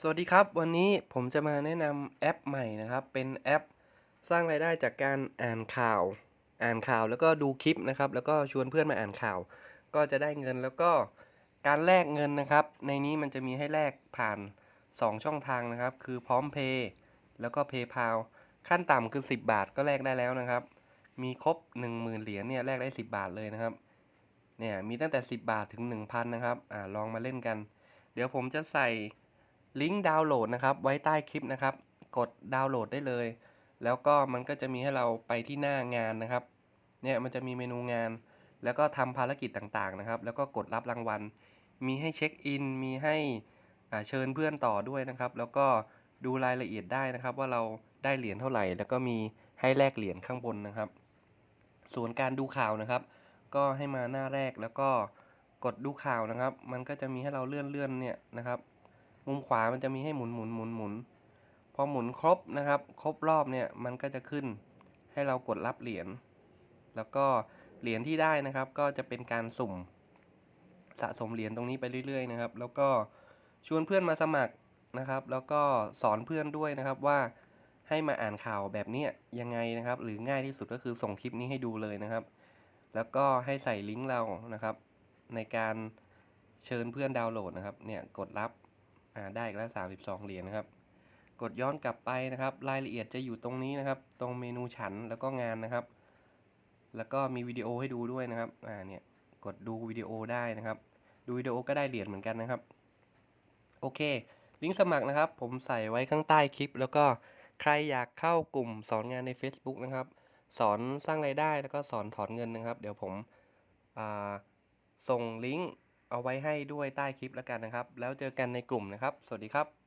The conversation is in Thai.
สวัสดีครับ วันนี้ผมจะมาแนะนำแอปใหม่นะครับ เป็นแอปสร้างรายได้จากการอ่านข่าว อ่านข่าวแล้วก็ดูคลิปนะครับ แล้วก็ชวนเพื่อนมาอ่านข่าว ก็จะได้เงินแล้วก็การแลกเงินนะครับ ในนี้มันจะมีให้แลกผ่าน 2 ช่องทางนะครับ คือพร้อมเพย์แล้วก็ PayPal ขั้นต่ำคือ 10 บาทก็แลกได้แล้วนะครับ มีครบ 10,000 เหรียญเนี่ยแลกได้ 10 บาทเลยนะครับ เนี่ยมีตั้งแต่ 10 บาทถึง 1,000 นะครับ อ่าลองมาเล่นกัน เดี๋ยวผมจะใส่ ลิงก์ดาวน์โหลดนะครับ ไว้ใต้คลิปนะครับ กดดาวน์โหลดได้เลย แล้วก็มันก็จะมีให้เราไปที่หน้างานนะครับ เนี่ยมันจะมีเมนูงาน แล้วก็ทำภารกิจต่างๆนะครับ แล้วก็กดรับรางวัล มีให้เช็คอิน มีให้เชิญเพื่อนต่อด้วยนะครับ แล้วก็ดูรายละเอียดได้นะครับ ว่าเราได้เหรียญเท่าไหร่ แล้วก็มีให้แลกเหรียญข้างบนนะครับ ส่วนการดูข่าวนะครับ ก็ให้มาหน้าแรกแล้วก็กดดูข่าวนะครับ มันก็จะมีให้เราเลื่อนเลื่อนเนี่ยนะครับ มุมขวามันจะมีให้หมุนหมุนหมุนหมุนพอหมุนครบนะครับ ครบรอบเนี่ยมันก็จะขึ้นให้เรากดรับเหรียญแล้วก็เหรียญที่ได้นะครับ ก็จะเป็นการสุ่มสะสมเหรียญตรงนี้ไปเรื่อย ๆ นะครับ แล้วก็ชวนเพื่อนมาสมัครนะครับ แล้วก็สอนเพื่อนด้วยนะครับว่าให้มาอ่านข่าวแบบนี้ยังไงนะครับ หรือง่ายที่สุดก็คือส่งคลิปนี้ให้ดูเลยนะครับ แล้วก็ให้ใส่ลิงก์เรานะครับ ในการเชิญเพื่อนดาวน์โหลดนะครับ เนี่ยกดรับ อ่าได้อีกแล้ว32 เหรียญนะครับ กดย้อนกลับไปนะครับ รายละเอียดจะอยู่ตรงนี้นะครับ ตรงเมนูฉันแล้วก็งานนะครับ แล้วก็มีวิดีโอให้ดูด้วยนะครับอ่าเนี่ยกดดูวิดีโอได้นะครับ ดูวิดีโอก็ได้เหรียญเหมือนกันนะครับ โอเค ลิงก์สมัครนะครับ ผมใส่ไว้ข้างใต้คลิป แล้วก็ใครอยากเข้ากลุ่มสอนงานใน Facebook นะครับ สอนสร้างรายได้แล้วก็สอนถอนเงินนะครับ เดี๋ยวผมส่งลิงก์ เอาไว้ให้ด้วยใต้คลิปแล้วกันนะครับ แล้วเจอกันในกลุ่มนะครับ สวัสดีครับ